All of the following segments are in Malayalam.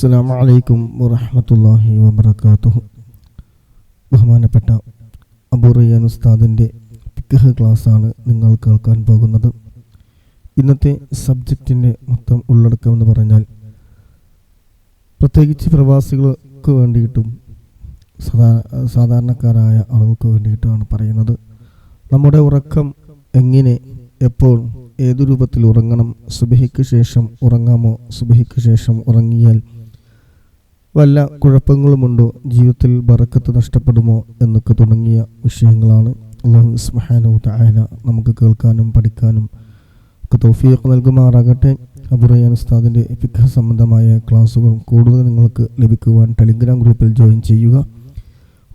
അസ്സാം വലൈക്കും വറഹമത്തല്ലാഹി ബഹുമാനപ്പെട്ട അബുറയ്യാൻ ഉസ്താദിന്റെ പിക്കഹ് ക്ലാസ്സാണ് നിങ്ങൾ കേൾക്കാൻ പോകുന്നത്. ഇന്നത്തെ സബ്ജക്റ്റിന്റെ മൊത്തം ഉള്ളടക്കം എന്ന് പറഞ്ഞാൽ പ്രത്യേകിച്ച് പ്രവാസികൾക്ക് വേണ്ടിയിട്ടും സാധാ സാധാരണക്കാരായ ആളുകൾക്ക് വേണ്ടിയിട്ടാണ് പറയുന്നത്. നമ്മുടെ ഉറക്കം എങ്ങനെ എപ്പോൾ ഏതു രൂപത്തിൽ ഉറങ്ങണം സുബഹിക്ക് ശേഷം ഉറങ്ങാമോ സുബഹിക്ക് ശേഷം ഉറങ്ങിയാൽ വല്ല കുഴപ്പങ്ങളുമുണ്ടോ? ജീവിതത്തിൽ ബറക്കത്ത് നഷ്ടപ്പെടുമോ? എന്നൊക്കെ തുടങ്ങിയ വിഷയങ്ങളാണ് അള്ളാഹു സുബ്ഹാനഹു തആല നമുക്ക് കേൾക്കാനും പഠിക്കാനും ഒക്കെ തോഫിയൊക്കെ നൽകുമാറാകട്ടെ. അബുറയാൻ ഉസ്താദിന്റെ ഫിഖ സംബന്ധമായ ക്ലാസ്സുകൾ കൂടുതൽ നിങ്ങൾക്ക് ലഭിക്കുവാൻ ടെലിഗ്രാം ഗ്രൂപ്പിൽ ജോയിൻ ചെയ്യുക.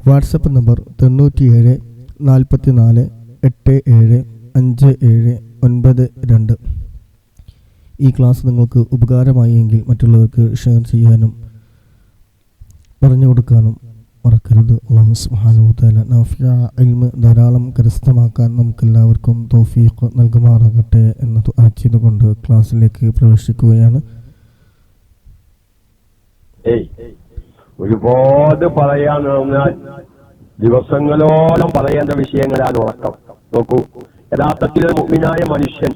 വാട്സപ്പ് നമ്പർ തൊണ്ണൂറ്റിയേഴ് നാൽപ്പത്തി നാല് എട്ട് ഏഴ് അഞ്ച് ഏഴ് ഒൻപത് രണ്ട്. ഈ ക്ലാസ് നിങ്ങൾക്ക് ഉപകാരമായി എങ്കിൽ മറ്റുള്ളവർക്ക് ഷെയർ ചെയ്യാനും പറഞ്ഞു കൊടുക്കാനും മറക്കരുത്. അള്ളാഹു സുബ്ഹാനഹു നഫിയ ധാരാളം കരസ്ഥമാക്കാൻ നമുക്കെല്ലാവർക്കും തോഫീഖ് നൽകുമാറാകട്ടെ എന്ന് ചെയ്തുകൊണ്ട് ക്ലാസ്സിലേക്ക് പ്രവേശിക്കുകയാണ്. ഒരുപാട് പറയാൻ ദിവസങ്ങളോളം പറയേണ്ട വിഷയങ്ങളാണ് ഉറക്കം. നോക്കൂ യഥാർത്ഥത്തിൽ മുഗ്മിനായ മനുഷ്യൻ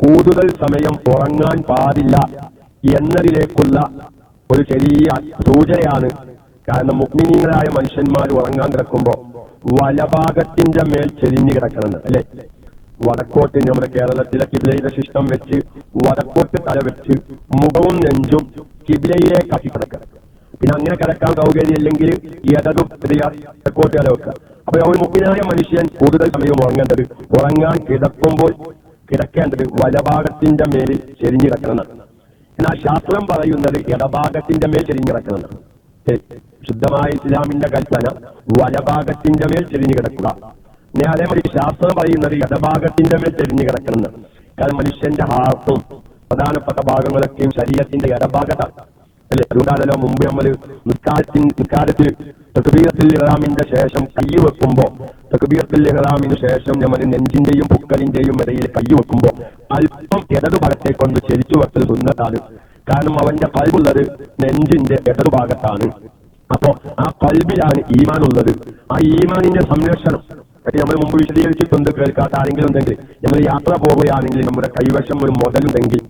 കൂടുതൽ സമയം ഉറങ്ങാൻ പാടില്ല എന്നതിലേക്കുള്ള ഒരു ചെറിയ സൂചനയാണ് കാരണം മുഗ്മിനീങ്ങളായ മനുഷ്യന്മാർ ഉറങ്ങാൻ കിടക്കുമ്പോ വലഭാഗത്തിന്റെ മേൽ ചെരിഞ്ഞു കിടക്കണം അല്ലെ? വടക്കോട്ട് നമ്മുടെ കേരളത്തിലെ കിബിലയുടെ ശിഷ്ടം വെച്ച് വടക്കോട്ട് തല വെച്ച് മുഖവും നെഞ്ചും കിബിലയിലെ കാട്ടി കിടക്കണം പിന്നെ അങ്ങനെ കിടക്കാൻ സൗകര്യമില്ലെങ്കിൽ ഇടതും വടക്കോട്ട് തല വെക്കുക. അപ്പൊ ഒരു മുഗ്നായ മനുഷ്യൻ കൂടുതൽ സമയം ഉറങ്ങേണ്ടത് ഉറങ്ങാൻ കിടക്കുമ്പോൾ കിടക്കേണ്ടത് വലഭാഗത്തിന്റെ മേലിൽ ചെരിഞ്ഞു കിടക്കണം എന്നാൽ ശാസ്ത്രം പറയുന്നത് ഇടഭാഗത്തിന്റെ മേൽ ചെരിഞ്ഞു കിടക്കണം ശുദ്ധമായ ഇസ്ലാമിന്റെ കൽപ്പന വലഭാഗത്തിന്റെ മേൽ ചെരിഞ്ഞു കിടക്കുക. ഇനി അതേമാതിരി ശാസ്ത്രം പറയുന്നത് ഇടഭാഗത്തിന്റെ മേൽ ചെരിഞ്ഞു കിടക്കണം കാരണം മനുഷ്യന്റെ ഹാർട്ടും പ്രധാനപ്പെട്ട ഭാഗങ്ങളൊക്കെയും ശരീരത്തിന്റെ ഇടഭാഗത്താണ് അല്ലെ? അതുകൊണ്ടാണല്ലോ മുമ്പ് നമ്മൾ നിസ്കാരത്തിന് നിസ്കാരത്തിൽ തക്ബീറത്തിൽ ഇഹ്റാമിന്റെ ശേഷം കൈ വെക്കുമ്പോ തക്ബീറത്തിൽ ഇഹ്റാമിന് ശേഷം നമ്മൾ നെഞ്ചിന്റെയും പുക്കലിന്റെയും ഇടയിൽ കൈ വെക്കുമ്പോ അല്പം ഇടതുഭാഗത്തേക്കൊന്ന് ചെരിച്ചു വെക്കൽ സുന്നത്താണ് കാരണം അവന്റെ കൽബുള്ളത് നെഞ്ചിന്റെ ഇടതുഭാഗത്താണ്. അപ്പോ ആ കൽബിലാണ് ഈമാൻ ഉള്ളത് ആ ഈമാനിന്റെ സംരക്ഷണം. ഒക്കെ നമ്മൾ മുമ്പ് വിശദീകരിച്ചിട്ടുണ്ട് കേൾക്കാത്ത ആരെങ്കിലും ഉണ്ടെങ്കിൽ. നമ്മൾ യാത്ര പോവുകയാണെങ്കിൽ നമ്മുടെ കൈവശം ഒരു മുതലുണ്ടെങ്കിൽ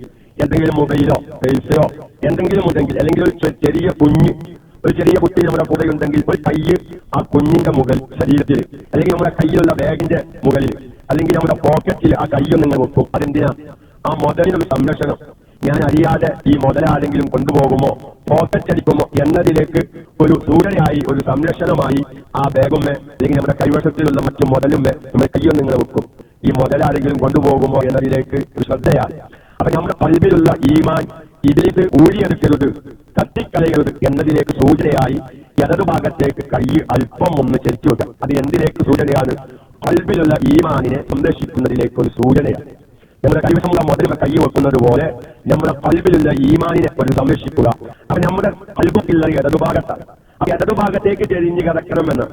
എന്തെങ്കിലും മൊബൈലോ പേഴ്സോ എന്തെങ്കിലും ഉണ്ടെങ്കിൽ അല്ലെങ്കിൽ ഒരു ചെറിയ കുഞ്ഞ് ഒരു ചെറിയ കുട്ടി നമ്മുടെ കൂടെ ഉണ്ടെങ്കിൽ ഒരു കൈ ആ കുഞ്ഞിന്റെ മുകൾ ശരീരത്തിൽ അല്ലെങ്കിൽ നമ്മുടെ കയ്യിലുള്ള ബാഗിന്റെ മുകളിൽ അല്ലെങ്കിൽ നമ്മുടെ പോക്കറ്റിൽ ആ കയ്യൊന്ന് വെക്കും. അതെന്തിനാ? ആ മുതലിനൊരു സംരക്ഷണം. ഞാൻ അറിയാതെ ഈ മുതലാരെങ്കിലും കൊണ്ടുപോകുമോ? പോക്കറ്റ് അടിക്കുമോ? എന്നതിലേക്ക് ഒരു സൂചനയായി ഒരു സംരക്ഷണമായി ആ ബേഗുമ്മ അല്ലെങ്കിൽ നമ്മുടെ കൈവശത്തിലുള്ള മറ്റു മുതലുമ്മ നമ്മുടെ കയ്യൊന്ന് നിങ്ങൾ വെക്കും. ഈ മുതലാരെങ്കിലും കൊണ്ടുപോകുമോ എന്നതിലേക്ക് ഒരു ശ്രദ്ധയാണ്. അപ്പൊ നമ്മുടെ പൽവിലുള്ള ഈമാൻ ഇതിലേക്ക് ഊഴിയെടുക്കരുത് തട്ടിക്കളയരുത് എന്നതിലേക്ക് സൂചനയായി ഇടതുഭാഗത്തേക്ക് കൈ അല്പം ഒന്ന് ചെരിച്ചു വെക്കാം. അത് എന്തിലേക്ക് സൂചനയാണ്? പൽവിലുള്ള ഈമാനിനെ സംരക്ഷിക്കുന്നതിലേക്ക് ഒരു സൂചനയാണ്. നമ്മുടെ കൈവശമുള്ള മുതലുമ കൈ വെക്കുന്നത് പോലെ നമ്മുടെ കൽബിലുള്ള ഈമാനിനെ ഒരു സംരക്ഷിക്കുക. അപ്പൊ നമ്മുടെ കൽബുക്കുള്ള ഇടതുഭാഗത്താണ്. ആ ഇടതുഭാഗത്തേക്ക് ചെരിഞ്ഞ് കിടക്കണമെന്ന്.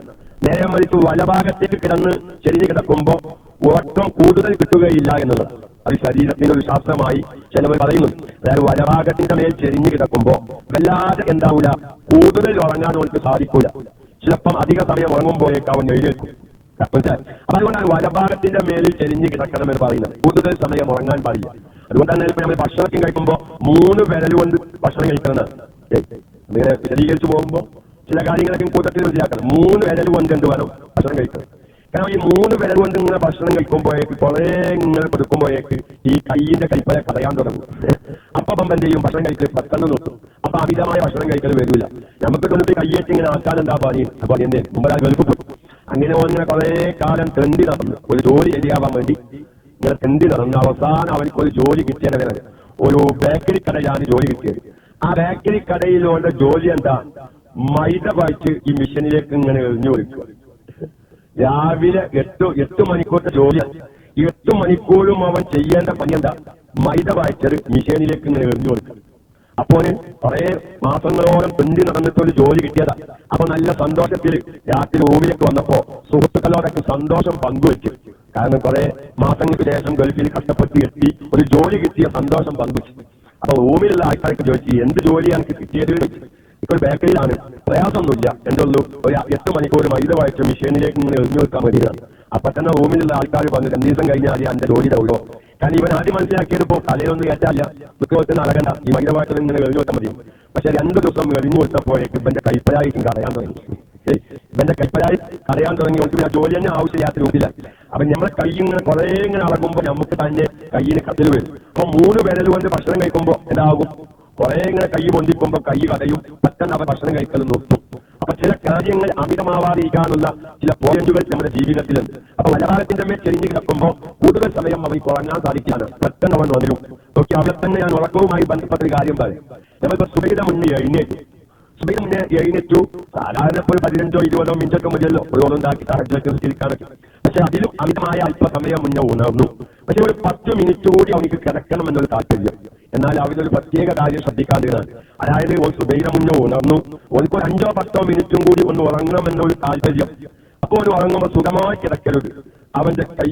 നേരെ മറിച്ച് വലഭാഗത്തേക്ക് കിടന്ന് ചെരിഞ്ഞ് കിടക്കുമ്പോൾ ഉറക്കം കൂടുതൽ കിട്ടുകയില്ല എന്നുള്ളത്. അത് ശരീരത്തിന്റെ ഒരു ശാസ്ത്രമായി ചിലവർ പറയുന്നു. അതായത് വലഭാഗത്തിന്റെ മേൽ ചെരിഞ്ഞ് കിടക്കുമ്പോൾ വല്ലാതെ എന്താവൂല? കൂടുതൽ ഉറങ്ങാൻ അവർക്ക് സാധിക്കൂല. ചിലപ്പം അധിക സമയം ഉറങ്ങുമ്പോഴേക്ക് അവൻ അതുകൊണ്ടാണ് വലഭാഗത്തിന്റെ മേലിൽ ചെരിഞ്ഞ് കിടക്കണം എന്ന് പറയുന്നത്. കൂടുതൽ സമയം ഉറങ്ങാൻ പാടില്ല. അതുകൊണ്ടാണ് ഇപ്പൊ നമ്മൾ ഭക്ഷണമൊക്കെ കഴിക്കുമ്പോൾ മൂന്ന് വിരൽ കൊണ്ട് ഭക്ഷണം കഴിക്കുന്നത്. അങ്ങനെ വിശദീകരിച്ചു പോകുമ്പോൾ ചില കാര്യങ്ങളൊക്കെ കൂട്ടത്തിൽ മനസ്സിലാക്കണം. മൂന്ന് വിരൽ കൊണ്ട് എന്ത് വേണം? ഭക്ഷണം കഴിക്കണം. കാരണം ഈ മൂന്ന് വിരൽ കൊണ്ട് ഇങ്ങനെ ഭക്ഷണം കഴിക്കുമ്പോഴേക്ക് കുറെ ഇങ്ങനെ കൊടുക്കുമ്പോഴേക്ക് ഈ കൈയിന്റെ കൈപ്പല കളയാൻ തുടങ്ങും. അപ്പൊ എന്ത് ചെയ്യും? ഭക്ഷണം കഴിക്കൽ പെട്ടെന്ന് നോക്കും അപ്പൊ അമിതമായ ഭക്ഷണം കഴിക്കൽ വരില്ല. നമുക്ക് കൊണ്ട് കയ്യേറ്റ് ഇങ്ങനെ ആക്കാൻ എന്താ പണി അപ്പൊ എന്നെ മുമ്പ് ഗൾഫ് അങ്ങനെ അങ്ങനെ കുറെ കാലം തെണ്ടി നടന്നു. ഒരു ജോലി ശരിയാവാൻ വേണ്ടി ഇങ്ങനെ തെണ്ടി നടന്നു. അവസാനം അവർക്ക് ഒരു ജോലി കിട്ടിയത് ഒരു ബേക്കറി കടയിലാണ് ജോലി കിട്ടിയത്. ആ ബേക്കറി കടയിലുള്ള ജോലി എന്താ? മൈദ വായിച്ച് ഈ മിഷനിലേക്ക് ഇങ്ങനെ എറിഞ്ഞു കൊടുക്കുക. രാവിലെ എട്ട് എട്ട് മണിക്കൂറത്തെ ജോലി. എട്ട് മണിക്കൂറും അവൻ ചെയ്യേണ്ട പണി എന്താ? മൈദ വായിച്ചത് മിഷനിലേക്ക് ഇങ്ങനെ എറിഞ്ഞു കൊടുക്കുക. അപ്പോൾ കുറെ മാസങ്ങളോളം പെണ്ടി നടന്നിട്ട് ഒരു ജോലി കിട്ടിയതാ. അപ്പൊ നല്ല സന്തോഷത്തിൽ രാത്രി റൂമിലേക്ക് വന്നപ്പോ സുഹൃത്തുക്കളോടൊക്കെ സന്തോഷം പങ്കുവെച്ചു. കാരണം കുറെ മാസങ്ങൾക്ക് ശേഷം ഗൾഫിൽ കഷ്ടപ്പെട്ട് എത്തി ഒരു ജോലി കിട്ടിയ സന്തോഷം പങ്കുവെച്ചു. അപ്പൊ റൂമിലുള്ള ആൾക്കാർക്ക് ചോദിച്ചു എന്ത് ജോലിയാണ് കിട്ടിയത്? ഇപ്പോൾ ബേക്കറിയിലാണ്. പ്രയാസമൊന്നുമില്ല. എന്റെ ഉള്ളൂ ഒരു എട്ട് മണിക്കൂർ മൈദ വായിച്ച മെഷീനിലേക്ക് ഇങ്ങനെ എറിഞ്ഞു വെക്കാൻ വേണ്ടിയതാണ് അപ്പൊ തന്നെ റൂമിലുള്ള ആൾക്കാർ പറഞ്ഞു രണ്ടു ദിവസം കഴിഞ്ഞാൽ എന്റെ ജോലി ഉള്ളൂ. കാരണം ഇവൻ ആദ്യം മനസ്സിലാക്കിയത് ഇപ്പോ തലയിലൊന്നും കയറ്റാല്ല മിക്കവത്തിന് നടക്കണ്ട. ഈ വായിച്ചത് ഇങ്ങനെ എറിഞ്ഞു വെച്ചാൽ മതി. പക്ഷെ രണ്ടു ദിവസം കഴിഞ്ഞു കൊടുത്തപ്പോഴേക്ക് ഇവന്റെ കൈപ്പരായിട്ടും കടയാൻ തുടങ്ങി. ഇവന്റെ കൈപ്പരായി കടയാൻ തുടങ്ങി. ആ ജോലി തന്നെ ആവശ്യമില്ലാത്ത രൂപത്തില്ല അപ്പൊ നമ്മളെ കൈ ഇങ്ങനെ കുറെ ഇങ്ങനെ അളകുമ്പോ നമുക്ക് തന്നെ കയ്യിന് കത്തിൽ വരും. അപ്പൊ മൂന്ന് വിരൽ കൊണ്ട് ഭക്ഷണം കഴിക്കുമ്പോ എന്താകും? കുറെ ഇങ്ങനെ കൈ പൊന്തിക്കുമ്പോ കൈ കഥയും പെട്ടെന്ന് അവർ ഭക്ഷണം കഴിക്കലും നിർത്തും അപ്പൊ ചില കാര്യങ്ങൾ അമിതമാവാതിരിക്കാനുള്ള ചില പോയിന്റുകൾ നമ്മുടെ ജീവിതത്തിലുണ്ട്. അപ്പൊ മലയാളത്തിന്റെ മേൽ ചെരിഞ്ഞു കിടക്കുമ്പോ കൂടുതൽ സമയം അവർക്ക് ഉറങ്ങാൻ സാധിക്കാണ് പെട്ടെന്ന് അവൻ വന്നിരും. നോക്കി അവിടെ തന്നെ ഞാൻ ഉറക്കവുമായി ബന്ധപ്പെട്ട ഒരു കാര്യം പറയും. നമ്മളിപ്പോ സുബൈത മുന്നേ എഴുന്നേറ്റ്. സുബൈത മുന്നേ എഴുന്നേറ്റു. സാധാരണ ഇപ്പോൾ പതിനഞ്ചോ ഇരുപതോ മിനിറ്റൊക്കെ മതിയല്ലോ. ഒരു ഉണ്ടാക്കി നിസ്കരിക്കാനൊക്കെ പക്ഷെ അതിലും അമിതമായ അല്പസമയം മുന്നേ ഉണർന്നു. പക്ഷെ ഒരു പത്ത് മിനിറ്റ് കൂടി അവനിക്ക് കിടക്കണം എന്നൊരു താല്പര്യം. എന്നാൽ അവരൊരു പ്രത്യേക കാര്യം ശ്രദ്ധിക്കാതെയാണ്. അതായത് ഒരു സുബൈര മുന്നേ ഉണർന്നു. ഒരിക്കൽ ഒരു അഞ്ചോ പത്തോ മിനിറ്റും കൂടി ഒന്ന് ഉറങ്ങണം എന്നൊരു താല്പര്യം. അപ്പൊ ഒരു ഉറങ്ങുമ്പോൾ സുഖമായി കിടക്കരുത്. അവന്റെ കൈ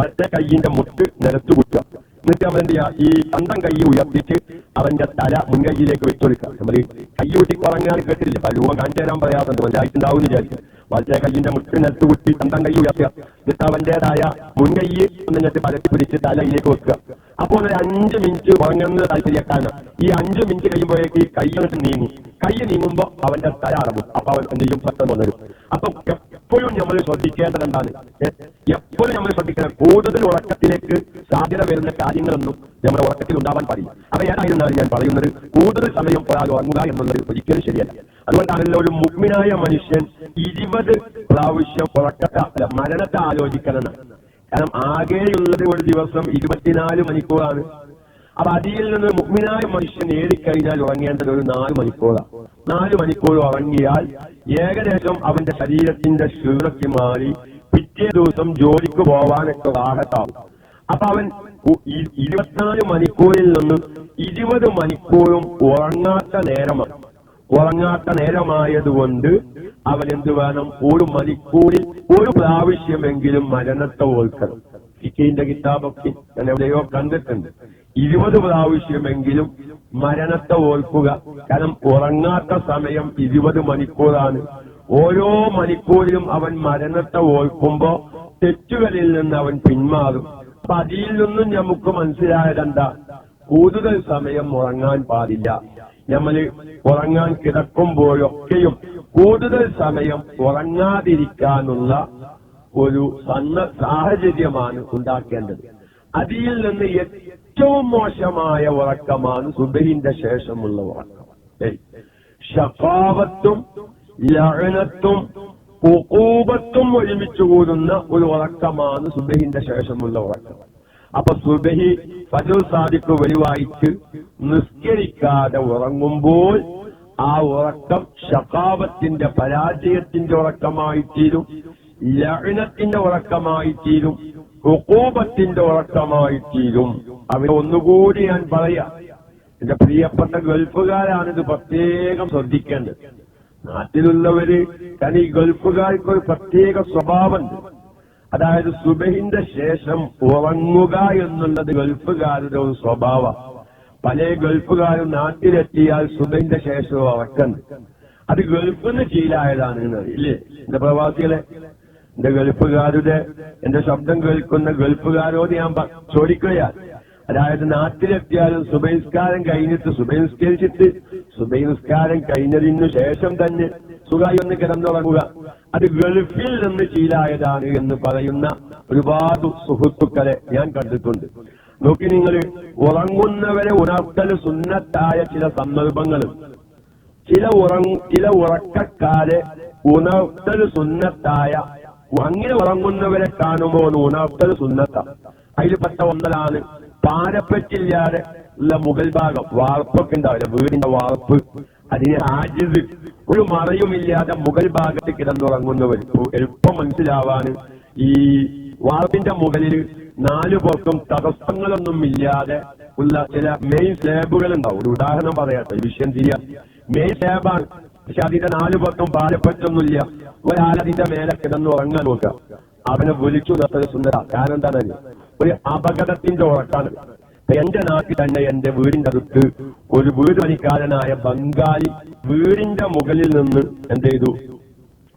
മറ്റേ കൈയിന്റെ മുട്ട് നിരത്തു കുത്തുക. എന്നിട്ട് അവന്റെ ഈ സ്വന്തം കൈ ഉയർത്തിച്ച് അവന്റെ തല മുൻകൈയിലേക്ക് വെച്ചൊടുക്കുക. നമ്മൾ കൈ കുട്ടി ഉറങ്ങാൻ കേട്ടില്ല രൂപം കാണിച്ചു തരാൻ പറയാറുണ്ട് മനസ്സിലായിട്ടുണ്ടാവും വിചാരിക്കും. വലത്തെ കൈയിന്റെ മുട്ട് നിലത്ത് കുത്തി സ്വന്തം കൈ ഉയർത്തുക. എന്നിട്ട് അവന്റേതായ മുൻകൈ എന്നിട്ട് പരത്തി പിടിച്ച് തലയിലേക്ക് വെക്കുക. അപ്പോൾ ഒരു അഞ്ച് മിനിറ്റ് ഉറങ്ങുന്ന താല്പര്യക്കാരന്. ഈ അഞ്ച് മിനിറ്റ് കഴിയുമ്പോഴേക്ക് ഈ കൈ അങ്ങോട്ട് നീങ്ങി. കൈ നീങ്ങുമ്പോ അവന്റെ തല അടങ്ങും അപ്പൊ അവൻ എന്ത് ചെയ്യും? പെട്ടെന്ന് വന്നിരും അപ്പൊ എപ്പോഴും നമ്മൾ ശ്രദ്ധിക്കേണ്ടത് എന്താണ് എപ്പോഴും നമ്മൾ ശ്രദ്ധിക്കണം. കൂടുതൽ ഉറക്കത്തിലേക്ക് സാധ്യത വരുന്ന കാര്യങ്ങളൊന്നും നമ്മുടെ ഉറക്കത്തിൽ ഉണ്ടാവാൻ പാടില്ല. അപ്പൊ ഏതായിരുന്നാലും ഞാൻ പറയുന്നത്? കൂടുതൽ സമയം ഒരാൾ ഉറങ്ങുക എന്നുള്ളത് ഒരിക്കലും ശരിയല്ല. അതുകൊണ്ടാണല്ലോ ഒരു മുഗ്മിനായ മനുഷ്യൻ ഇരുപത് പ്രാവശ്യം ഉറക്കത്തെ മരണത്തെ ആലോചിക്കണം കാരണം ആകെയുള്ളത് ഒരു ദിവസം ഇരുപത്തിനാല് മണിക്കൂറാണ്. അപ്പൊ അതിൽ നിന്ന് മുഗ്മിനായ മനുഷ്യൻ ഏറിക്കഴിഞ്ഞാൽ ഉറങ്ങേണ്ടത് ഒരു നാല് മണിക്കൂറാണ്. നാല് മണിക്കൂർ ഉറങ്ങിയാൽ ഏകദേശം അവന്റെ ശരീരത്തിന്റെ ക്ഷീണത്തിൽ മാറി പിറ്റേ ദിവസം ജോലിക്ക് പോവാനൊക്കെ ആഹത്താവും അപ്പൊ അവൻ ഇരുപത്തിനാല് മണിക്കൂറിൽ നിന്ന് ഇരുപത് മണിക്കൂറും ഉറങ്ങാത്ത നേരമാണ്. ഉറങ്ങാത്ത നേരമായതുകൊണ്ട് അവൻ വേണം? ഒരു മണിക്കൂറിൽ ഒരു പ്രാവശ്യമെങ്കിലും മരണത്തെ ഓർക്കണം. ഫിക്കിന്റെ കിതാബൊക്കെ ഞാൻ എവിടെയോ കണ്ടിട്ടുണ്ട്. ഇരുപത് പ്രാവശ്യമെങ്കിലും മരണത്തെ ഓർക്കുക. കാരണം ഉറങ്ങാത്ത സമയം ഇരുപത് മണിക്കൂറാണ്. ഓരോ മണിക്കൂറിലും അവൻ മരണത്തെ ഓർക്കുമ്പോ തെറ്റുകളിൽ നിന്ന് അവൻ പിന്മാറും. അപ്പൊ അതിൽ നിന്നും നമുക്ക് മനസ്സിലായതെന്താ കൂടുതൽ സമയം ഉറങ്ങാൻ പാടില്ല. നമ്മൾ ഉറങ്ങാൻ കിടക്കുമ്പോഴൊക്കെയും കൂടുതൽ സമയം ഉറങ്ങാതിരിക്കാനുള്ള ഒരു സന്ന സാഹചര്യമാണ് ഉണ്ടാക്കേണ്ടത്. അതിൽ നിന്ന് ഏറ്റവും മോശമായ ഉറക്കമാണ് സുബഹിന്റെ ശേഷമുള്ള ഉറക്കം. ഷഫാവത്തും ലഹനത്തും ഉഖൂബത്തും ഒരുമിച്ച് കൂടുന്ന ഒരു ഉറക്കമാണ് സുബഹിന്റെ ശേഷമുള്ള ഉറക്കം. അപ്പൊ സുബഹി ഫജൽ സാദിക്ക് വെളിവായിച്ച് നിസ്കരിക്കാതെ ഉറങ്ങുമ്പോൾ ആ ഉറക്കം ഷഫാവത്തിന്റെ പരാജയത്തിന്റെ ഉറക്കമായി തീരും ലഅനത്തിന്റെ ഉറക്കമായി തീരും ഉഖൂബത്തിന്റെ ഉറക്കമായി തീരും. അവരെ ഒന്നുകൂടി ഞാൻ പറയാം. എന്റെ പ്രിയപ്പെട്ട ഗൾഫുകാരാണിത് പ്രത്യേകം ശ്രദ്ധിക്കേണ്ടത്. നാട്ടിലുള്ളവര് കാരണം ഈ ഗൾഫുകാർക്ക് ഒരു പ്രത്യേക സ്വഭാവമുണ്ട്. അതായത് സുബഹിന്റെ ശേഷം ഉറങ്ങുക എന്നുള്ളത് ഗൾഫുകാരുടെ ഒരു സ്വഭാവം. പല ഗൾഫുകാരും നാട്ടിലെത്തിയാൽ സുബഹിന്റെ ശേഷം ഉറക്കുന്നു അത് ശീലായതാണ് എന്ന് ഇല്ലേ? എന്റെ പ്രവാസികളെ എന്റെ ഗൾഫുകാരുടെ എന്റെ ശബ്ദം കേൾക്കുന്ന ഗൾഫുകാരോട് ഞാൻ ചോദിക്കുകയാണ്. അതായത് നാട്ടിലെത്തിയാലും സുബഹിസ്കാരം കഴിഞ്ഞിട്ട് സുബഹിസ്കരിച്ചിട്ട് സുബഹിസ്കാരം കഴിഞ്ഞതിനു ശേഷം തന്നെ സുഖമായി ഒന്ന് കിടന്നുറങ്ങുക. അത് ഗൾഫിൽ നിന്ന് ശീലായതാണ് എന്ന് പറയുന്ന ഒരുപാട് സുഹൃത്തുക്കളെ ഞാൻ കണ്ടിട്ടുണ്ട്. നോക്കി നിങ്ങൾ ഉറങ്ങുന്നവരെ ഉണർത്തൽ സുന്നത്തായ ചില സന്ദർഭങ്ങൾ ചില ഉറങ്ങ ചില ഉറക്കക്കാരെ ഉണർത്തൽ സുന്നത്തായ അങ്ങനെ ഉറങ്ങുന്നവരെ കാണുമ്പോൾ ഉണർത്തൽ സുന്നത്ത. അതിൽപ്പെട്ട ഒന്നതാണ് പാരപ്പറ്റില്ലാതെ ഉള്ള മുകൾ ഭാഗം വാർപ്പൊക്കെ ഉണ്ടാവില്ല വീടിന്റെ വാർപ്പ്. അതിന് ആജിത് ഒരു മറയുമില്ലാതെ മുകൾ ഭാഗത്ത് കിടന്നുറങ്ങുന്നവർ എളുപ്പം മനസ്സിലാവാൻ ഈ വാർപ്പിന്റെ മുകളിൽ നാലു പേർക്കും തടസ്സങ്ങളൊന്നും ഇല്ലാതെ ഉള്ള ചില മെയിൻ സ്ലാബുകൾ ഉണ്ടാവും ഒരു ഉദാഹരണം പറയാട്ടെ വിഷയം ചെയ്യാം മെയിൻ സ്ലാബാണ് പക്ഷെ അതിന്റെ നാലു പേർക്കും പാലപ്പറ്റൊന്നുമില്ല ഒരാൾ അതിന്റെ മേലെ കിടന്ന് ഉറങ്ങാൻ നോക്കുക. അവനെ വിളിച്ചു നിർത്തൽ സുന്ദര. കാരണം എന്താണ് ഒരു അപകടത്തിന്റെ ഉറക്കാണ്. എന്റെ നാട്ടിൽ തന്നെ എന്റെ വീടിന്റെ അടുത്ത് ഒരു വീട് പണിക്കാരനായ ബംഗാളി വീടിന്റെ മുകളിൽ നിന്ന് എന്ത് ചെയ്തു?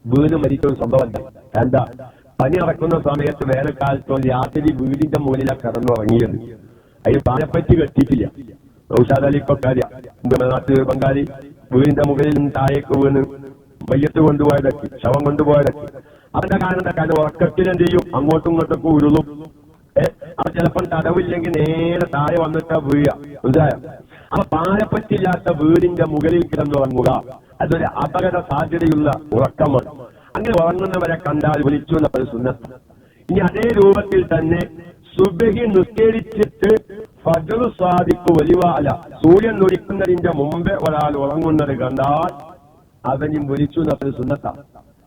വീട് മരിച്ച ഒരു സംഭവമല്ല എന്താ? പനി നടക്കുന്ന സമയത്ത് വേനൽക്കാലത്തോ രാത്രി വീടിന്റെ മുകളിലാണ് കിടന്നുറങ്ങിയത്. അതിന് പാലപ്പറ്റി കെട്ടിയിട്ടില്ല. ഔഷാദ് അലി നമ്മുടെ നാട്ടിൽ ബംഗാളി വീടിന്റെ മുകളിൽ നിന്ന് താഴേക്ക് വീണ് മയ്യത്ത് കൊണ്ടുപോയതൊക്കെ ശവം കൊണ്ടുപോയതൊക്കെ. അതിന്റെ കാരണം കാരണം ഉറക്കത്തിൽ എന്ത് ചെയ്യും? അങ്ങോട്ടും ഇങ്ങോട്ടൊക്കെ ഉരുളും. അപ്പൊ ചിലപ്പോൾ തടവില്ലെങ്കിൽ നേരെ താഴെ വന്നിട്ടാ വീഴുക. മനസ്സിലായോ? അപ്പൊ പാരപ്പറ്റില്ലാത്ത വീടിന്റെ മുകളിൽ കിടന്നുറങ്ങുക. അതൊരു അപകട സാധ്യതയുള്ള ഉറക്കമാണ്. അങ്ങനെ ഉറങ്ങുന്നവരെ കണ്ടാൽ വിളിച്ചു എന്ന സുന്നത്ത്. ഇനി അതേ രൂപത്തിൽ തന്നെ സുബഹി നിസ്കരിച്ചിട്ട് ഫജർ സാദിക്ക് വലിവാല. സൂര്യൻ ഉദിക്കുന്നതിന്റെ മുമ്പേ ഒരാൾ ഉറങ്ങുന്നത് കണ്ടാൽ അവനും വിളിച്ചു എന്ന സുന്നത്താണ്.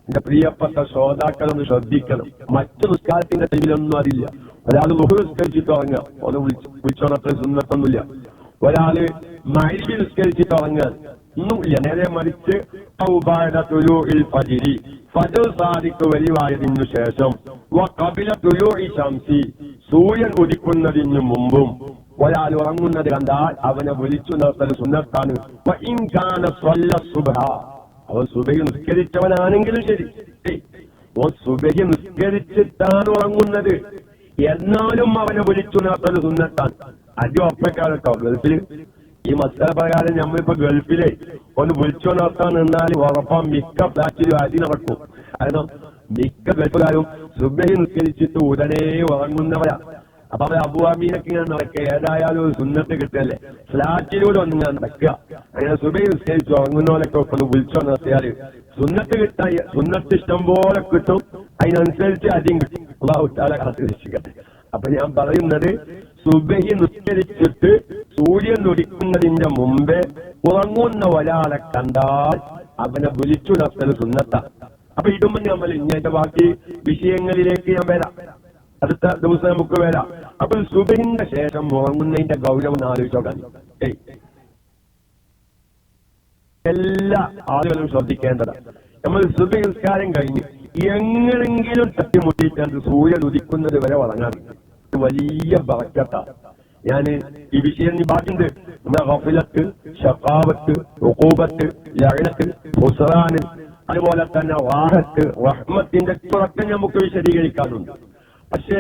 എന്റെ പ്രിയപ്പെട്ട ശ്രോതാക്കളൊന്ന് ശ്രദ്ധിക്കണം. മറ്റു നിസ്കാരത്തിന്റെ ടൈമിലൊന്നും അറിയില്ല ഒരാൾ മുഖ നിസ്കരിച്ചിട്ട് ഉറങ്ങുക. ഒന്ന് വിളിച്ചു വിളിച്ചോണത്ര സുന്നത്തൊന്നുമില്ല ഒരാൾ മൈലി നിസ്കരിച്ചിട്ട് ഉറങ്ങാൻ ഒന്നുമില്ല. നേരെ മറിച്ച് ഫജിരി. ഫജർ സാദിക്ക് വലിവായതിനു ശേഷം കപില തുലൂഇ ശംസി. സൂര്യൻ ഉദിക്കുന്നതിന് മുമ്പും ഒരാൾ ഉറങ്ങുന്നത് കണ്ടാൽ അവനെ വിളിച്ചു നിർത്തൽ സുന്നത്താണ്. അവൻ സുബഹി നിസ്കരിച്ചവനാണെങ്കിലും ശരി. ഓ സുബഹി നിസ്കരിച്ചിട്ടാണ് ഉറങ്ങുന്നത്. എന്നാലും അവനെ വിളിച്ചു സുന്നത്താണ് അജു അപ്പക്കാലട്ടോ ഗൾഫിൽ ഈ മത്സര പ്രകാരം നമ്മളിപ്പോ ഗൾഫിലെ ഒന്ന് വിളിച്ചു നിർത്താൻ നിന്നാൽ ഉറപ്പാ മിക്ക ഫ്ലാറ്റിലും അരി നടക്കും. കാരണം മിക്ക ഗൾഫുകാരും സുബഹി നിസ്കരിച്ചിട്ട് ഉടനെ ഉറങ്ങുന്നവരാ. അപ്പൊ അവർ അബുവാമീനൊക്കെ ഇങ്ങനെ നടക്കുക. ഏതായാലും ഒരു സുന്നത്ത് കിട്ടല്ലേ ഫ്ലാറ്റിലൂടെ ഒന്ന് ഇങ്ങനെ നടക്കുക. അങ്ങനെ സുബൈ നിസ്കരിച്ചു ഉറങ്ങുന്നവരൊക്കെ ഒന്ന് വിളിച്ചോ നിർത്തിയാൽ സുന്നത്ത് കിട്ടാൻ സുന്നത്ത് ഇഷ്ടം പോലെ കിട്ടും. അതിനനുസരിച്ച് അധികം കിട്ടും. അള്ളാഹുത്താല കാത്തു രക്ഷിക്കട്ടെ അപ്പൊ ഞാൻ പറയുന്നത് സുബഹി നിസ്കരിച്ചിട്ട് സൂര്യൻ ഉദിക്കുന്നതിന്റെ മുമ്പേ ഉറങ്ങുന്ന ഒരാളെ കണ്ടാൽ അവനെ വിളിച്ചു നടത്തൽ സുന്നത്ത. അപ്പൊ ഇടുമ്പോൾ നമ്മൾ ഇങ്ങനത്തെ ബാക്കി വിഷയങ്ങളിലേക്ക് ഞാൻ വരാം. അടുത്ത ദിവസം നമുക്ക് വരാം. അപ്പൊ സുബഹിന്റെ ശേഷം ഉറങ്ങുന്നതിന്റെ ഗൗരവം ആലോചിച്ചോക്കാൻ എല്ലാ ആളുകളും ശ്രദ്ധിക്കേണ്ടത് നമ്മൾ സുബഹി നിസ്കാരം കഴിഞ്ഞ്. എങ്ങനെങ്കിലും തട്ടിമുട്ടിയിട്ടാണ് സൂര്യൻ ഉദിക്കുന്നത് വരെ വളങ്ങാറില്ല വലിയ ബറക്കത്ത ഞാൻ ഈ വിഷയം നീ നമ്മുടെ ഗഫിലത്ത് ഷക്കാവത്ത് ഉഖൂബത്ത് ലഅനത്ത് ഹുസ്റാന് അതുപോലെ തന്നെ വാഹത്ത് റഹ്മത്തിന്റെ തുടക്കം നമുക്ക് വിശദീകരിക്കാറുണ്ട് പക്ഷെ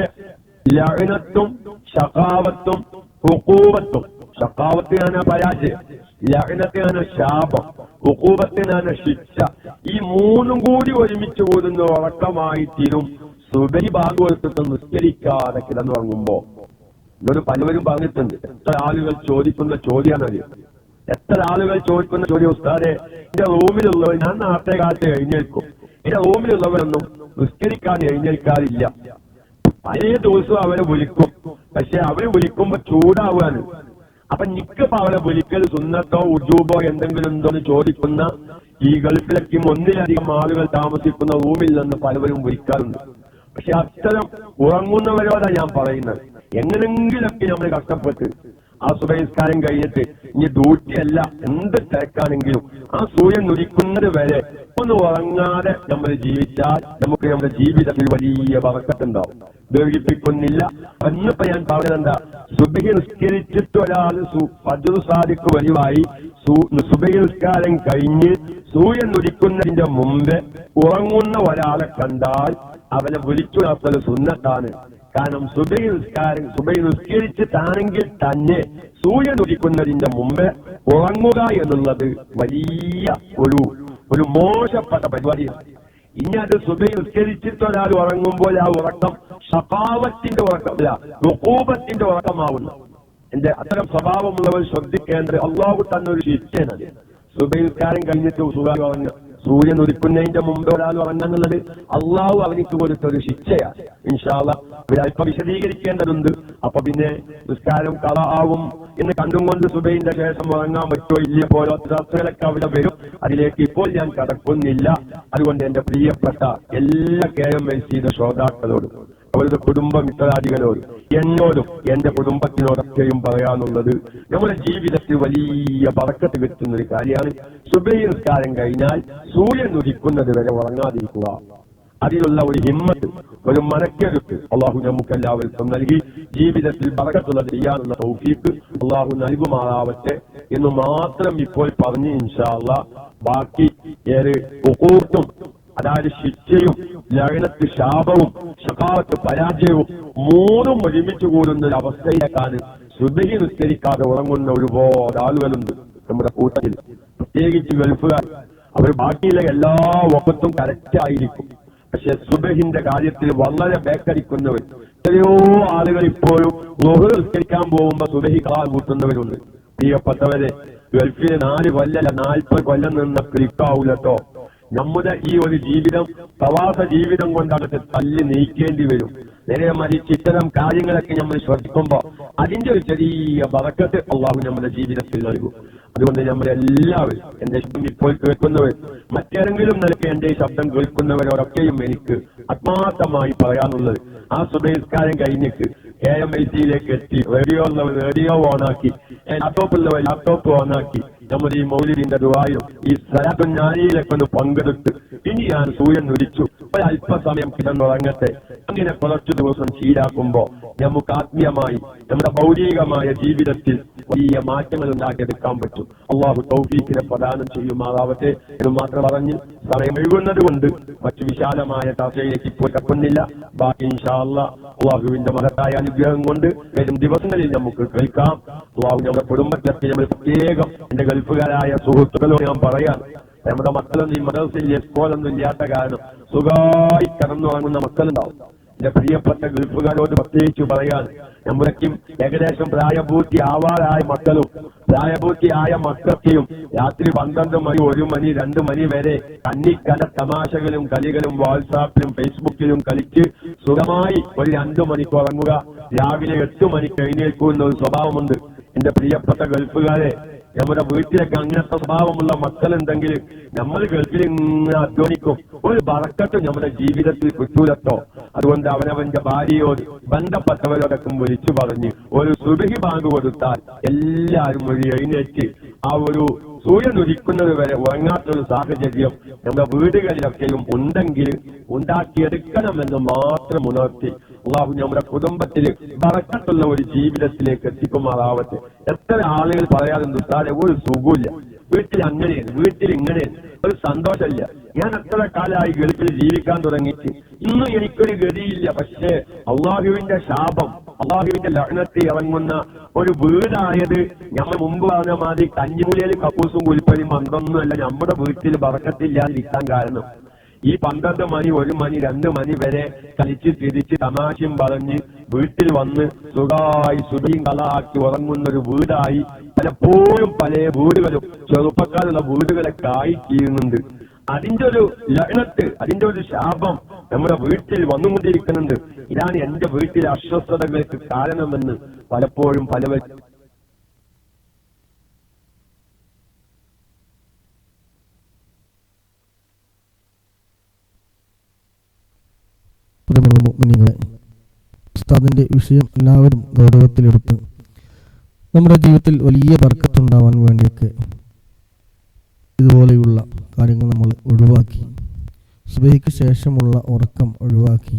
ലഹനത്തും ഷക്കാവത്തും ഹുക്കൂബത്തും ഷക്കാവത്തിനാണ് പരാജയം. ലഹനത്തിനാണ് ശാപം. ഹുക്കൂബത്തിനാണ് ശിക്ഷ. ഈ മൂന്നും കൂടി ഒരുമിച്ച് കൂടുന്ന ഉറക്കമായി തീരും. സുബരി ഭാഗവതത്തെ നിസ്കരിക്കാതെ കിടന്നുറങ്ങുമ്പോ. ഇതൊരു പലവരും പറഞ്ഞിട്ടുണ്ട് എത്ര ആളുകൾ ചോദിക്കുന്ന ചോദ്യമാണ് ചോദ്യമാണത് എത്ര ആളുകൾ ചോദിക്കുന്ന ചോദ്യം ഉസ്താദെ എന്റെ റൂമിലുള്ളവർ ഞാൻ നാട്ടെ കാലത്ത് എഴുന്നേൽക്കും. എന്റെ റൂമിലുള്ളവരൊന്നും നിസ്കരിക്കാൻ എഴുന്നേൽക്കാറില്ല. പല ദിവസവും അവരെ വിളിക്കും. പക്ഷെ അവർ വിളിക്കുമ്പോ ചൂടാവുകയാണ് അപ്പൊ നിക്ക് പാവല ഒരിക്കൽ സുന്നത്തോ ഉജൂബോ എന്തെങ്കിലും ഉണ്ടോ എന്ന് ചോദിക്കുന്ന ഈ ഗൾഫിലേക്കും ഒന്നിലധികം ആളുകൾ താമസിക്കുന്ന റൂമിൽ നിന്ന് പലവരും വിളിക്കാറുണ്ട്. പക്ഷെ അത്തരം ഉറങ്ങുന്നവരോടാ ഞാൻ പറയുന്നത്. എങ്ങനെങ്കിലൊക്കെ നമ്മൾ കഷ്ടപ്പെട്ട് ആ സുബഹിസ്കാരം കഴിഞ്ഞിട്ട് ഇനി ഡ്യൂട്ടി അല്ല എന്ത് തിരക്കാണെങ്കിലും ആ സൂര്യൻ ഉദിക്കുന്നത് വരെ ഒന്ന് ഉറങ്ങാതെ നമ്മൾ ജീവിച്ചാൽ നമുക്ക് നമ്മുടെ ജീവിതത്തിൽ വലിയ വറക്കത്തുണ്ടാവും. ദീർഘിപ്പിക്കുന്നില്ല അന്നിപ്പോ ഞാൻ പറഞ്ഞതെന്താ? സുബഹി നിസ്കരിച്ചിട്ട് ഒരാൾ പതിവ് സാധിക്ക് വരിവായി സുബഹി നിസ്കാരം കഴിഞ്ഞ് സൂര്യൻ ഉദിക്കുന്നതിന്റെ മുമ്പ് ഉറങ്ങുന്ന ഒരാളെ കണ്ടാൽ അവനെ വിളിച്ചുണർത്തൽ സുന്നത്താണ്. കാരണം സുബൈ നിസ്കാരം സുബൈ നിസ്കരിച്ചിട്ടാണെങ്കിൽ തന്നെ സൂര്യൻ ഉദിക്കുന്നതിന്റെ മുമ്പ് ഉറങ്ങുക എന്നുള്ളത് വലിയ ഒരു ഒരു മോശപ്പെട്ട പരിപാടിയാണ്. ഇനി അത് സുബൈ നിസ്കരിച്ചിട്ട് ഒരാൾ ഉറങ്ങുമ്പോൾ ആ ഉറക്കം സ്വഭാവത്തിന്റെ ഉറക്കമല്ല റുക്കൂബത്തിന്റെ ഉറക്കമാവുന്നു. എന്റെ അത്തരം സ്വഭാവമുള്ളവർ ശ്രദ്ധിക്കേണ്ടത് അള്ളാഹു തന്നെ ഒരു ശിക്ഷയാണ്. സുബൈ നിസ്കാരം കഴിഞ്ഞിട്ട് സുഖം ഉറങ്ങുക സൂര്യൻ ഉദിക്കുന്നതിന്റെ മുമ്പ് ഒരാൾ ഉറങ്ങുന്നത് അള്ളാഹു അവനിക്ക് കൊടുത്ത ഒരു ശിക്ഷയാണ്. ഇൻഷാല്ല ഇവരല്പം വിശദീകരിക്കേണ്ടതുണ്ട്. അപ്പൊ പിന്നെ നിസ്കാരം കള ആവും എന്ന് കണ്ടും കൊണ്ട് സുബൈന്റെ ശേഷം ഉറങ്ങാൻ പറ്റുമോ ഇല്ല പോലത്തെ ചർച്ചകളൊക്കെ അവിടെ വരും. അതിലേക്ക് ഇപ്പോൾ ഞാൻ കടക്കുന്നില്ല. അതുകൊണ്ട് എന്റെ പ്രിയപ്പെട്ട എല്ലാ കെ എം എൽ സിയുടെ ശ്രോതാക്കളോടും അവരുടെ കുടുംബ മിത്രാദികളോടും എന്നോടും എന്റെ കുടുംബത്തിനോടൊക്കെയും പറയാനുള്ളത് നമ്മുടെ ജീവിതത്തിൽ വലിയ പറക്കത്ത് കിട്ടുന്ന ഒരു കാര്യമാണ് സുബൈസ്കാരം കഴിഞ്ഞാൽ സൂര്യൻ ഉദിക്കുന്നത് വരെ ഉറങ്ങാതിരിക്കുക. അതിലുള്ള ഒരു ഹിമ്മത്ത് ഒരു മനക്കെടുപ്പ് അള്ളാഹു നമുക്ക് എല്ലാവർക്കും നൽകി. ജീവിതത്തിൽ പറക്കത്തുള്ള ചെയ്യാനുള്ള തൗഫീക്ക് അള്ളാഹു നൽകുമാറാവട്ടെ എന്ന് മാത്രം ഇപ്പോൾ പറഞ്ഞ് ഇൻഷാല്ല ബാക്കി ഏറെ ഒക്കൂർത്തും അതായത് ശിക്ഷയും ലഹനത്ത് ശാപവും ശകാവത്ത് പരാജയവും മൂന്നും ഒരുമിച്ച് കൂടുന്ന ഒരു അവസ്ഥയിലേക്കാണ് ശുദ്ധി നിസ്കരിക്കാതെ ഉറങ്ങുന്ന ഒരുപാട് ആളുകളുണ്ട് നമ്മുടെ കൂട്ടത്തിൽ. പ്രത്യേകിച്ച് ഗൾഫുകാർ. അവർ ബാക്കിയിലെ എല്ലാ വക്കത്തും കറക്റ്റ് ആയിരിക്കും. പക്ഷെ സുബഹിന്റെ കാര്യത്തിൽ വളരെ ബേക്കടിക്കുന്നവർ. എത്രയോ ആളുകൾ ഇപ്പോഴും ഗുഹ നിസ്കരിക്കാൻ പോകുമ്പോ സുബഹി കാൽ കൂട്ടുന്നവരുണ്ട്. പ്രിയപ്പെട്ടവരെ ഗൾഫിലെ നാല് കൊല്ലല്ല നാൽപ്പത് കൊല്ലം നിന്ന ക്ലിക്കാവൂലട്ടോ. നമ്മുടെ ഈ ഒരു ജീവിതം പ്രവാസ ജീവിതം കൊണ്ടാണ് തല്ലി നീക്കേണ്ടി വരും. നേരെ മറിച്ച് ഇത്തരം കാര്യങ്ങളൊക്കെ നമ്മൾ ശ്രദ്ധിക്കുമ്പോ അതിന്റെ ഒരു ചെറിയ ബറക്കത്ത് അള്ളാഹു നമ്മുടെ ജീവിതത്തിൽ നൽകും. അതുകൊണ്ട് നമ്മൾ എല്ലാവരും എന്റെ ശബ്ദം ഇപ്പോൾ കേൾക്കുന്നവർ മറ്റേതെങ്കിലും നിലയ്ക്ക് എന്റെ ശബ്ദം കേൾക്കുന്നവരോടൊക്കെയും എനിക്ക് ആത്മാർത്ഥമായി പറയാനുള്ളത് ആ സുബേസ്കാരം കഴിഞ്ഞിട്ട് കെ എം ഐ സിയിലേക്ക് എത്തി റേഡിയോ ഉള്ളവർ റേഡിയോ ഓണാക്കി ലാപ്ടോപ്പ് ഉള്ളവർ ലാപ്ടോപ്പ് ഓണാക്കി നമ്മുടെ ഈ മൗലിന്റെ ദുബായും ഈ സലാത്തും ഞാനിയിലൊക്കെ ഒന്ന് പങ്കെടുത്ത് ഇനി ഞാൻ സൂര്യൻ ഉദിച്ചു. ഒരു അല്പസമയം കിടന്നുറങ്ങട്ടെ. അങ്ങനെ കുറച്ചു ദിവസം ശീലാക്കുമ്പോ നമുക്ക് ആത്മീയമായി നമ്മുടെ ഭൗതികമായ ജീവിതത്തിൽ വലിയ മാറ്റങ്ങൾ ഉണ്ടാക്കിയെടുക്കാൻ പറ്റും. അള്ളാഹു തൗഫീഖിനെ പ്രദാനം ചെയ്യുമാറാവട്ടെ എന്ന് മാത്രം പറഞ്ഞ് സമയം എഴുകുന്നത് കൊണ്ട് മറ്റു വിശാലമായ ചർച്ചയിലേക്ക് ഇപ്പോൾ കപ്പുന്നില്ല ബാക്കി ഇൻഷാല്ല അള്ളാഹുവിന്റെ മഹത്തായ അനുഗ്രഹം കൊണ്ട് വരും ദിവസങ്ങളിൽ നമുക്ക് കേൾക്കാം. അള്ളാഹു നമ്മുടെ കുടുംബത്തിലൊക്കെ നമ്മൾ പ്രത്യേകം എന്റെ ഗൾഫുകാരായ സുഹൃത്തുക്കളോട് ഞാൻ പറയാം. നമ്മുടെ മക്കളൊന്നും ഈ മദർസിൽ സ്കൂളൊന്നും ഇല്ലാത്ത കാരണം സുഖമായി കടന്നുറങ്ങുന്ന മക്കളുണ്ടാവും. എന്റെ പ്രിയപ്പെട്ട ഗൾഫുകാരോട് പ്രത്യേകിച്ച് പറയാൻ നമ്മുടെക്കും ഏകദേശം പ്രായപൂർത്തി ആവാറായ മക്കളും പ്രായപൂർത്തിയായ മക്കൾക്കെയും രാത്രി പന്ത്രണ്ട് മണി ഒരു മണി രണ്ട് മണി വരെ കന്നിക്കല തമാശകളും കളികളും വാട്സാപ്പിലും ഫേസ്ബുക്കിലും കളിച്ച് സുഖമായി ഒരു രണ്ടു മണിക്ക് ഉറങ്ങുക. രാവിലെ എട്ട് മണിക്ക് എഴുന്നേൽക്കുന്ന ഒരു സ്വഭാവമുണ്ട്. എന്റെ പ്രിയപ്പെട്ട ഗൾഫുകാരെ നമ്മുടെ വീട്ടിലൊക്കെ അങ്ങനത്തെ സ്വഭാവമുള്ള മക്കളുണ്ടെങ്കിൽ നമ്മൾ ഗൾഫിൽ ഇങ്ങനെ അധ്വാനിക്കും. ഒരു ബറക്കത്ത് നമ്മുടെ ജീവിതത്തിൽ കുറ്റൂലത്തോ അതുകൊണ്ട് അവനവന്റെ ഭാര്യയോട് ബന്ധപ്പെട്ടവരോടൊക്കെ വിളിച്ചു പറഞ്ഞ് ഒരു സുബഹി ബാങ്ക് കൊടുത്താൽ എല്ലാവരും ഒരു എഴുന്നേറ്റ് ആ ഒരു സൂര്യൻ ഉദിക്കുന്നത് വരെ ഉറങ്ങാത്തൊരു സാഹചര്യം നമ്മുടെ വീടുകളിലൊക്കെയും ഉണ്ടെങ്കിൽ ഉണ്ടാക്കിയെടുക്കണമെന്ന് മാത്രം ഉണർത്തി അള്ളാഹു നമ്മുടെ കുടുംബത്തിൽ പറക്കത്തുള്ള ഒരു ജീവിതത്തിലേക്ക് എത്തിക്കുമാറാവട്ടെ. എത്ര ആളുകൾ പറയാതെ സാറെ ഒരു സുഖമില്ല വീട്ടിൽ അങ്ങനെ വീട്ടിൽ ഇങ്ങനെയാണ്. ഒരു സന്തോഷമില്ല. ഞാൻ എത്ര കാലമായി ഗൾഫിൽ ജീവിക്കാൻ തുടങ്ങിയിട്ട് ഇന്നും എനിക്കൊരു ഗതിയില്ല. പക്ഷേ അള്ളാഹുവിന്റെ ശാപം അള്ളാഹുവിന്റെ ലഗ്നത്തിൽ ഇറങ്ങുന്ന ഒരു വീടായത് ഞമ്മൾ മുമ്പ് പറഞ്ഞ മാതിരി കഞ്ഞിമുലയിൽ കക്കൂസും കുലിപ്പനും മന്ത്രമൊന്നുമല്ല നമ്മുടെ വീട്ടിൽ പറക്കത്തില്ലാതിരിക്കാൻ കാരണം ഈ പന്ത്രണ്ട് മണി ഒരു മണി രണ്ട് മണി വരെ കളിച്ച് തിരിച്ച് തമാശയും പറഞ്ഞ് വീട്ടിൽ വന്ന് സുഖമായി സുഖിയും കളാക്കി ഉറങ്ങുന്ന ഒരു വീടായി പലപ്പോഴും പല വീടുകളും ചെറുപ്പക്കാരുള്ള വീടുകളൊക്കെ ആയി തീരുന്നുണ്ട് അതിന്റെ ഒരു ലഗ്നത്ത് അതിന്റെ ഒരു ശാപം നമ്മുടെ വീട്ടിൽ വന്നുകൊണ്ടിരിക്കുന്നുണ്ട്. ഇതാണ് എന്റെ വീട്ടിലെ അസ്വസ്ഥതകൾക്ക് കാരണമെന്ന് പലപ്പോഴും പലവർ ഉസ്താദിന്റെ വിഷയം എല്ലാവരും ഗൗരവത്തിലെടുത്ത് നമ്മുടെ ജീവിതത്തിൽ വലിയ ബർക്കത്തുണ്ടാവാൻ വേണ്ടിയൊക്കെ ഇതുപോലെയുള്ള കാര്യങ്ങൾ നമ്മൾ ഒഴിവാക്കി. സുബഹിക്ക് ശേഷമുള്ള ഉറക്കം ഒഴിവാക്കി.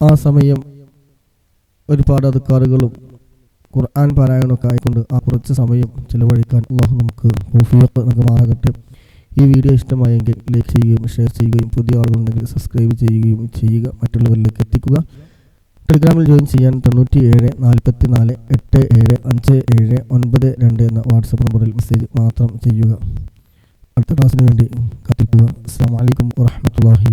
ആ സമയം ഒരുപാട് അതുക്കാറുകളും ഖുർആൻ പാരായണമൊക്കെ ആയിക്കൊണ്ട് ആ കുറച്ച് സമയം ചിലവഴിക്കാൻ അള്ളാഹു നമുക്ക് തൗഫീഖ് നൽകുമാറാകട്ടെ. ഈ വീഡിയോ ഇഷ്ടമായെങ്കിൽ ലൈക്ക് ചെയ്യുകയും ഷെയർ ചെയ്യുകയും പുതിയ ആളുകളുണ്ടെങ്കിൽ സബ്സ്ക്രൈബ് ചെയ്യുകയും ചെയ്യുക. മറ്റുള്ളവരിലേക്ക് എത്തിക്കുക. ടെലിഗ്രാമിൽ ജോയിൻ ചെയ്യാൻ തൊണ്ണൂറ്റി ഏഴ് നാൽപ്പത്തി നാല് എട്ട് ഏഴ് അഞ്ച് ഏഴ് ഒൻപത് രണ്ട് എന്ന വാട്സപ്പ് നമ്പറിൽ മെസ്സേജ് മാത്രം ചെയ്യുക. അടുത്ത ക്ലാസ്സിന് വേണ്ടി കാത്തിരിക്കുക അസ്സാം വലൈക്കും വാഹമത്തല്ലാഹി